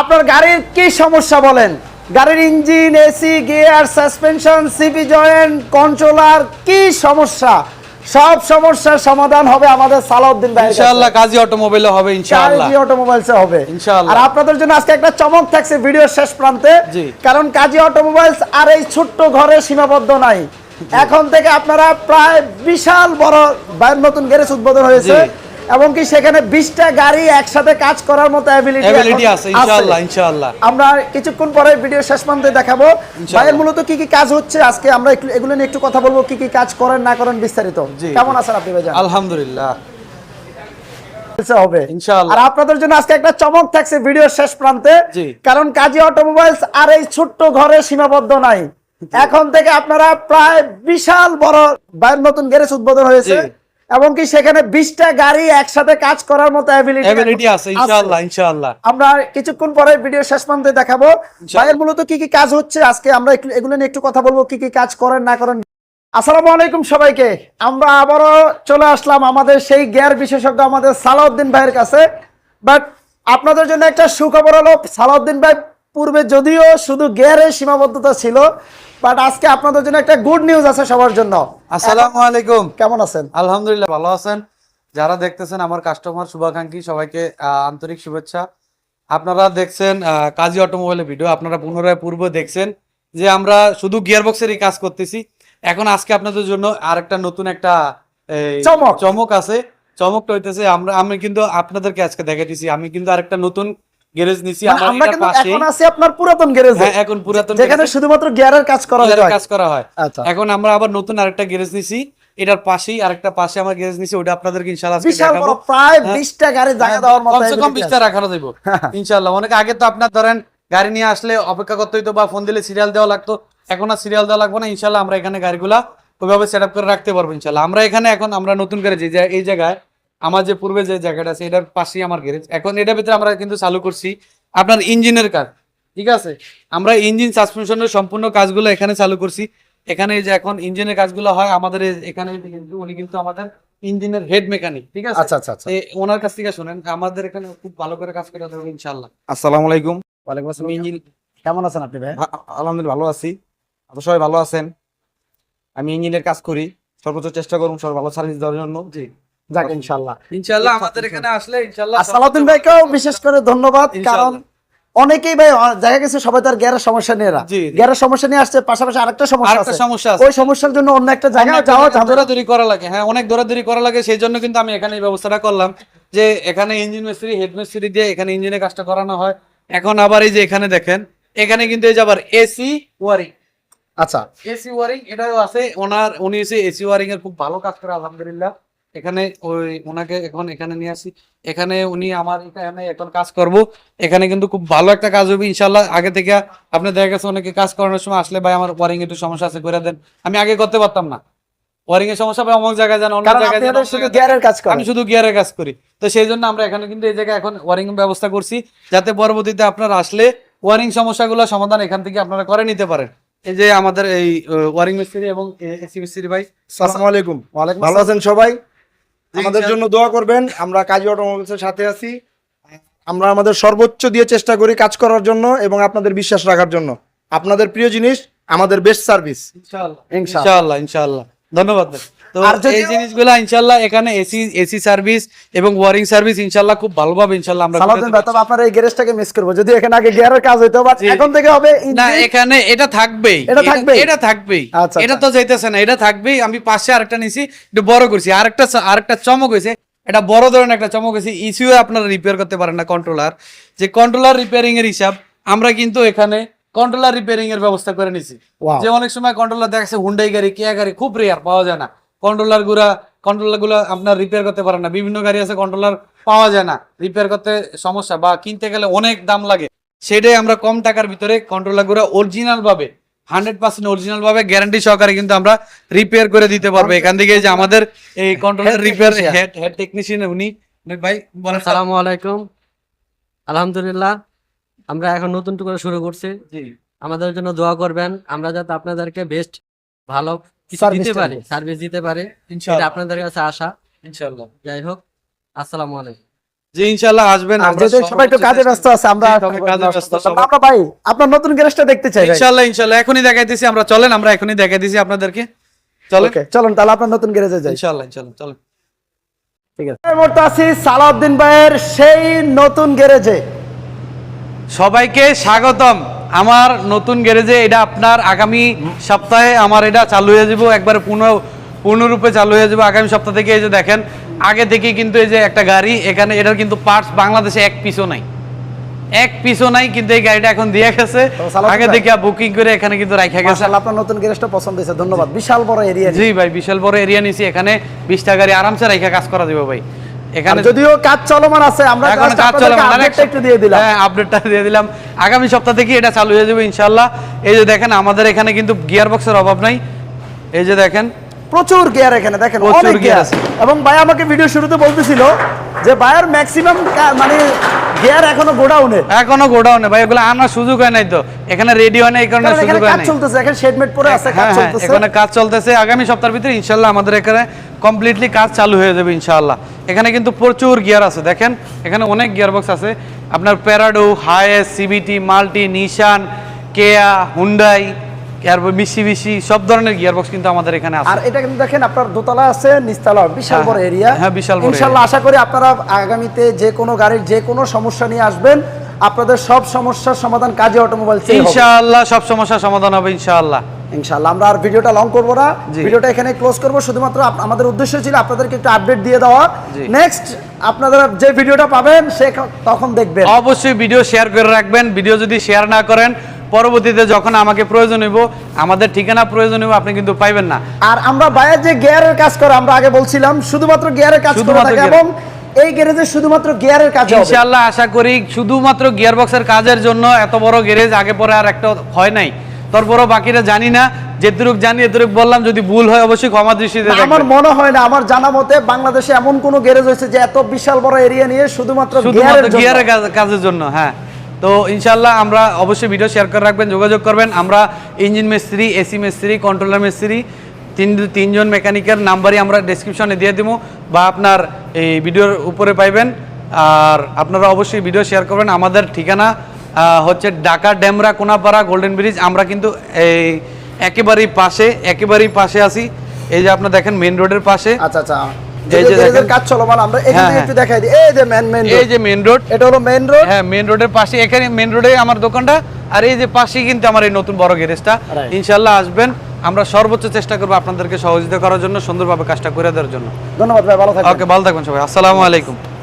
আপনার গাড়ির কি সমস্যা বলেন? গাড়ির engine AC gear suspension CV joint controller কি সমস্যা? সব সমস্যার সমাধান হবে আমাদের সালাউদ্দিন ভাই ইনশাআল্লাহ কাজী অটোমোবাইলে হবে ইনশাআল্লাহ। কাজী অটোমোবাইলসে হবে। ইনশাআল্লাহ। আর আপনাদের জন্য আজকে একটা চমক থাকছে ভিডিওর শেষ প্রান্তে। কারণ কাজী অটোমোবাইলস আর এই ছোট্ট ঘরে সীমাবদ্ধ নাই। এখন থেকে আপনারা প্রায় বিশাল বড় নতুন গ্যারেজ উদ্বোধন হয়েছে। এবং কি সেখানে বিশটা গাড়ি একসাথে কাজ করার মতো অ্যাবিলিটি অ্যাবিলিটি আছে ইনশাআল্লাহ ইনশাআল্লাহ। আমরা কিছুক্ষণ পরে ভিডিও শেষ প্রান্তে দেখাবো। ভাইয়ের মূলত কি কি কাজ হচ্ছে? আজকে আমরা এগুলো নিয়ে একটু কথা বলব কি কি কাজ করেন না করেন বিস্তারিত। কেমন আছেন আপনি ভাইজান? আলহামদুলিল্লাহ। হবে। আর আপনাদের জন্য আজকে একটা চমক থাকছে ভিডিওর শেষ প্রান্তে। কারণ কাজী অটোমোবাইলস আর এই ছোট্ট ঘরে সীমাবদ্ধ নাই। এখন থেকে আপনারা প্রায় বিশাল বড় বাইরের নতুন গ্যারেজ উদ্বোধন হয়েছে। এবং কি সেখানে বিশটা গাড়ি একসাথে কাজ করার মতো অ্যাবিলিটি অ্যাবিলিটি আছে ইনশাআল্লাহ ইনশাআল্লাহ। আমরা কিছুক্ষণ পরে ভিডিও শেষ প্রান্তে দেখাবো। ভাইয়ের মূলত কি কি কাজ হচ্ছে? আজকে আমরা এগুলো নিয়ে একটু কথা বলব কি কি কাজ করেন না করেন। আসসালামু আলাইকুম সবাইকে। আমরা আবারও চলে আসলাম আমাদের সেই গিয়ার বিশেষজ্ঞ আমাদের সালাউদ্দিন ভাইয়ের কাছে। বাট আপনাদের জন্য একটা সুখবর হলো সালাউদ্দিন ভাই পূর্বে যদিও শুধু গিয়ারের সীমাবদ্ধতা ছিল বাট আজকে আপনাদের জন্য একটা গুড নিউজ আছে সবার জন্য। আসসালামু আলাইকুম। কেমন আছেন? আলহামদুলিল্লাহ ভালো আছেন। যারা দেখতেছেন আমার কাস্টমার শুভাকাঙ্ক্ষী সবাইকে আন্তরিক শুভেচ্ছা। আপনারা দেখছেন কাজী অটোমোবাইলের ভিডিও আপনারা পুনরায় পূর্ব দেখছেন যে আমরা শুধু গিয়ার বক্সেরই কাজ করতেছি। এখন আজকে আপনাদের জন্য আরেকটা নতুন একটা চমক। চমক আছে। চমকটা হইতেছে আমরা আমি কিন্তু আপনাদেরকে আজকে দেখাইতেছি। আমি কিন্তু আরেকটা নতুন গ্যারেজ নিছি আমরা কিন্তু এখন আছি আপনার পুরাতন গ্যারেজে। হ্যাঁ এখন পুরাতন যেখানে শুধুমাত্র গিয়ারের কাজ করা যায়। কাজ করা হয়। এখন আমরা আবার নতুন আরেকটা গ্যারেজ নিছি এটার পাশেই আরেকটা পাশে আমার গ্যারেজ নিছি ওটা আপনাদেরকে ইনশাআল্লাহ আজকে দেখাবো। প্রায় হ্যাঁ। গাড়ি জায়গা হ্যাঁ, দেওয়ার মতো কমসে কম। রাখানো যাব ইনশাল্লাহ অনেক আগে তো আপনার ধরেন গাড়ি নিয়ে আসলে অপেক্ষা করতে হইতো বা ফোন দিলে সিরিয়াল দেওয়া লাগতো এখন আর সিরিয়াল দেওয়া লাগবে না ইনশাল্লাহ আমরা এখানে গাড়িগুলা ওইভাবে সেট আপ করে রাখতে পারব ইনশাল্লাহ আমরা এখানে এখন আমরা নতুন করে যে- এই জায়গায় আমার যে পূর্বে যে জায়গাটা আছে এটার পাশেই আমার গ্যারেজ এখন এটার ভিতরে আমরা কিন্তু চালু করছি আপনার ইঞ্জিনের কাজ ঠিক আছে? আমরা ইঞ্জিন সাসপেনশনের সম্পূর্ণ কাজগুলো এখানে চালু করছি। এখানে যে এখন ইঞ্জিনের কাজগুলো হয় আমাদের এখানে কিন্তু উনি কিন্তু আমাদের ইঞ্জিনের হেড মেকানিক ঠিক আছে? আচ্ছা আচ্ছা আচ্ছা। এ, ওনার কাছ থেকে শুনেন আমাদের এখানে খুব ভালো করে কাজ করে দেবো ইনশাল্লাহ আসসালামু আলাইকুম। ওয়ালাইকুম আসসালাম। ইঞ্জিন কেমন আছেন আপনি ভাই? আলহামদুলিল্লাহ ভালো আছি। আপনারা সবাই ভালো আছেন? আমি ইঞ্জিনের কাজ করি। সর্বোচ্চ চেষ্টা করুন সবাই ভালো সার্ভিস দেওয়ার জন্য। জি। যাক ইনশাআল্লাহ ইনশাল্লাহ। আমাদের এখানে আসলে ইনশাল্লাহ সালাউদ্দিন ভাইকেও বিশেষ করে ধন্যবাদ কারণ অনেকেই ভাই দেখা গেছে সবাই তার গ্যারের সমস্যা নিয়ে। গ্যারের সমস্যা নিয়ে আসছে পাশাপাশি আরেকটা সমস্যা আছে। সমস্যা ওই সমস্যার জন্য অন্য একটা অনেক যাওয়া দৌড়াদৌড়ি করা লাগে হ্যাঁ অনেক দৌড়াদৌড়ি করা লাগে সেই জন্য কিন্তু আমি এখানে এই ব্যবস্থাটা করলাম যে এখানে ইঞ্জিন মিস্ত্রি হেড মিস্ত্রি দিয়ে এখানে ইঞ্জিনের কাজটা করানো হয়। এখন আবার এই যে এখানে দেখেন এখানে কিন্তু এই যে আবার এসি ওয়ারিং আচ্ছা। এসি ওয়ারিং এটাও আছে ওনার উনি এসি ওয়ারিং এর খুব ভালো কাজ করে আলহামদুলিল্লাহ। এখানে ওই ওনাকে এখন এখানে নিয়ে আসি। এখানে উনি আমার এখানে এখন কাজ করব। এখানে কিন্তু খুব ভালো একটা কাজ হবে ইনশাল্লাহ। আগে থেকে আপনি দেখা গেছে অনেকে কাজ করানোর সময় আসলে ভাই আমার ওয়ারিং একটু সমস্যা আছে করে দেন। আমি আগে করতে পারতাম না। ওয়ারিং এর সমস্যা ভাই অমুক জায়গায় যান অন্য জায়গায় যান, শুধু গিয়ারের কাজ করেন। আমি শুধু গিয়ারের কাজ করি। তো সেই জন্য আমরা এখানে কিন্তু এই জায়গায় এখন ওয়ারিং ব্যবস্থা করছি যাতে পরবর্তীতে আপনারা আসলে ওয়ারিং সমস্যাগুলো সমাধান এখান থেকে আপনারা করে নিতে পারেন। এই যে আমাদের এই ওয়ারিং মিস্ত্রি এবং এসি মিস্ত্রি ভাই আসসালামু আলাইকুম। ওয়ালাইকুম ভালো আছেন সবাই? আমাদের জন্য দোয়া করবেন। আমরা কাজী অটোমোবাইলসের সাথে আছি। আমরা আমাদের সর্বোচ্চ দিয়ে চেষ্টা করি কাজ করার জন্য এবং আপনাদের বিশ্বাস রাখার জন্য। আপনাদের প্রিয় জিনিস আমাদের বেস্ট সার্ভিস ইনশাআল্লাহ। ইনশাআল্লাহ। ইনশাআল্লাহ ধন্যবাদ। তো আর যদিও- এই জিনিসগুলো ইনশাআল্লাহ এখানে এসি এসি সার্ভিস এবং ওয়ারিং সার্ভিস ইনশাআল্লাহ খুব ভালোভাবে ইনশাআল্লাহ আমরা সালাউদ্দিন ভাই তবে আপনার এই গ্যারেজটাকে মিস করব। যদি এখানে আগে গিয়ারের কাজ হইতো বাট এখন থেকে হবে না এখানে এটা থাকবেই। এটা থাকবেই? এটা থাকবেই। আচ্ছা, এটা আচ্ছা। তো যাইতেছে না এটা থাকবেই। আমি পাশে আরেকটা নিছি একটু বড় করছি। আরেকটা আরেকটা চমক হয়েছে এটা বড় ধরনের একটা চমক হয়েছে ইস্যু আপনারা রিপেয়ার করতে পারেন না কন্ট্রোলার যে কন্ট্রোলার রিপেয়ারিং এর হিসাব আমরা কিন্তু এখানে কন্ট্রোলার রিপেয়ারিং এর ব্যবস্থা করে নিছি। যে অনেক সময় কন্ট্রোলার দেখাচ্ছে হুন্ডাই গাড়ি কেয়া গাড়ি খুব রেয়ার পাওয়া যায় না। কন্ট্রোলারগুলা কন্ট্রোলারগুলো আপনার রিপেয়ার করতে পারেন না। বিভিন্ন গাড়ি আছে কন্ট্রোলার পাওয়া যায় না। রিপেয়ার করতে সমস্যা বা কিনতে গেলে অনেক দাম লাগে। সেটাই আমরা কম টাকার ভিতরে কন্ট্রোলারগুলো অরিজিনাল ভাবে হান্ড্রেড পার্সেন্ট অরিজিনাল ভাবে গ্যারান্টি সহকারে কিন্তু আমরা রিপেয়ার করে দিতে পারব। এখান থেকে যে আমাদের এই controller repair head head technician উনি। ভাই বলেন আসসালামু আলাইকুম। আলহামদুলিল্লাহ আমরা এখন নতুন করে শুরু করছি। জি। আমাদের জন্য দোয়া করবেন। আমরা যাতে আপনাদেরকে বেস্ট ভালো দিতে দেব। সার্ভিস দিতে পারি। ইনশাআল্লাহ। আপনাদের কাছে আশা। ইনশাআল্লাহ। যাই হোক আসসালামু আলাইকুম। জি ইনশাল্লাহ আসবেন আমরা সবাই একটু কাজে ব্যস্ত আছে আমরা কাজে ব্যস্ত, আমরা ভাই আপনার নতুন গ্যারেজটা দেখতে চাই ভাই। ইনশাল্লাহ ইনশাল্লাহ এখনই দেখাইতেছি আমরা চলেন আমরা এখনই দেখাইতেছি আপনাদেরকে। চলেন। তাহলে আপনার নতুন গ্যারেজে যাই। ইনশাল্লাহ ইনশাল্লাহ চলেন। ঠিক আছে। এই মুহূর্তে আছি সালাউদ্দিন ভাইয়ের সেই নতুন গ্যারেজে সবাইকে স্বাগতম। আমার নতুন গ্যারেজে এটা আপনার আগামী সপ্তাহে আমার এটা চালু হয়ে যাব। একবার পূর্ণ পূর্ণরূপে চালু হয়ে যাবে আগামী সপ্তাহ থেকে এই যে দেখেন আগে থেকে কিন্তু এই যে একটা গাড়ি এখানে এটার কিন্তু পার্টস বাংলাদেশে এক পিসও নাই। এক পিসও নাই কিন্তু এই গাড়িটা এখন দিয়ে গেছে। আগে থেকে বুকিং করে এখানে কিন্তু রাখা গেছে। আপনার নতুন গ্যারেজটা পছন্দ হয়েছে ধন্যবাদ। বিশাল বড় এরিয়া জি ভাই বিশাল বড় এরিয়া নিছি এখানে বিশটা গাড়ি আরামসে রাখা কাজ করা যাবে ভাই। এখানে যদিও কাজ চলমান আছে আমরা এখন কাজ চলে আপনাদেরকে একটু দিয়ে দিলাম। হ্যাঁ আপডেটটা দিয়ে দিলাম। আগামী সপ্তাহ থেকে এটা চালু হয়ে যাবে ইনশাল্লাহ এই যে দেখেন আমাদের এখানে কিন্তু গিয়ার বক্সের অভাব নাই। এই যে দেখেন প্রচুর গিয়ার এখানে দেখেন অনেক গিয়ার আছে। এবং ভাই আমাকে ভিডিও শুরুতে বলতেছিল যে ভাইয়ের ম্যাক্সিমাম মানে গিয়ার এখনও গোডাউনে। এখনও গোডাউনে ভাই এগুলো আনার সুযোগ হয় নাই তো। এখানে রেডি হয় না এই কারণে সুযোগ হয় নাই। চলতেছে এখন শেডমেট পরে আছে কাজ হ্যাঁ হ্যাঁ চলতেছে। এখানে কাজ চলতেছে। আগামী সপ্তাহের ভিতরে ইনশাল্লাহ আমাদের এখানে কমপ্লিটলি কাজ চালু হয়ে যাবে ইনশাআল্লাহ। এখানে কিন্তু প্রচুর গিয়ার আছে দেখেন? এখানে অনেক গিয়ার বক্স আছে। আপনার Prado Hiace CVT multi Nissan Kia Hyundai মিশি মিশি সব ধরনের গিয়ার বক্স কিন্তু আমাদের এখানে আছে। আর এটা কিন্তু দেখেন আপনার দোতলা আছে নিচতলা বিশাল হ্যাঁ, বড় এরিয়া হ্যাঁ, বিশাল বড় ইনশাআল্লাহ আশা করি আপনারা আগামীতে যে কোনো গাড়ির যে কোনো সমস্যা নিয়ে আসবেন। আপনাদের সব সমস্যার সমাধান কাজী অটোমোবাইল ইনশাআল্লাহ সব সমস্যার সমাধান হবে ইনশাআল্লাহ। ইনশাআল্লাহ। আমরা আর ভিডিওটা লং করব না। ভিডিওটা এখানে ক্লোজ করব। শুধুমাত্র আমাদের উদ্দেশ্য ছিল আপনাদেরকে একটু আপডেট দিয়ে দেওয়া। নেক্সট আপনারা যে ভিডিওটা পাবেন সে তখন দেখবেন। অবশ্যই ভিডিও শেয়ার করে রাখবেন। ভিডিও যদি শেয়ার না করেন পরবর্তীতে যখন আমাকে প্রয়োজন হইব আমাদের ঠিকানা প্রয়োজন হইব আপনি কিন্তু পাইবেন না। আর আমরা বাইরে যে গিয়ারের কাজ করে আমরা আগে বলছিলাম শুধুমাত্র গিয়ারের কাজ করে শুধুমাত্র থাকে এবং এই গ্যারেজে শুধুমাত্র গিয়ারের কাজ হবে। ইনশাআল্লাহ আশা করি শুধুমাত্র গিয়ার বক্সের কাজের জন্য এত বড় গ্যারেজ আগে পরে আর একটা হয় নাই। তারপরও বাকিরা জানি না যেটুক জানি এতটুক বললাম যদি ভুল হয় অবশ্যই ক্ষমা দৃষ্টিতে আমার মনে হয় না আমার জানা মতে বাংলাদেশে এমন কোন গ্যারেজ হয়েছে যে এত বিশাল বড় এরিয়া নিয়ে শুধুমাত্র শুধুমাত্র গিয়ারের কাজের জন্য হ্যাঁ। তো ইনশাল্লাহ আমরা অবশ্যই ভিডিও শেয়ার করে রাখবেন যোগাযোগ করবেন। আমরা ইঞ্জিন মিস্ত্রি এসি মিস্ত্রি কন্ট্রোলার মিস্ত্রি তিন তিনজন মেকানিকের নাম্বারই আমরা ডেসক্রিপশনে দিয়ে দেবো বা আপনার এই ভিডিওর উপরে পাইবেন। আর আপনারা অবশ্যই ভিডিও শেয়ার করবেন। আমাদের ঠিকানা হচ্ছে ঢাকা ডেমরা কোনাপাড়া গোল্ডেন ব্রিজ। আমরা কিন্তু এই একেবারেই পাশে একেবারেই পাশে আছি। এই যে আপনার দেখেন মেন রোডের পাশে। আচ্ছা আচ্ছা। এই যে যে দেখেন- কাজ চলমান আমরা এখান হ্যাঁ, হ্যাঁ। একটু দেখাই দিই। এই যে মেন মেন এই যে মেন রোড এটা হলো মেন রোড হ্যাঁ মেন রোডের পাশে। এখানে মেন রোডে আমার দোকানটা। আর এই যে পাশেই কিন্তু আমার এই নতুন বড় গ্যারেজটা আসবেন। আমরা সর্বোচ্চ চেষ্টা করব আপনাদেরকে সহযোগিতা করার জন্য সুন্দরভাবে কাজটা করে দেওয়ার জন্য। ধন্যবাদ ভাই ভালো থাকবেন। ওকে ভালো থাকবেন সবাই। আসসালামু আলাইকুম।